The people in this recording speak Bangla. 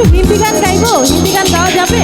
একটু হিন্দি গান গাইবো? হিন্দি গান গাওয়া যাবে?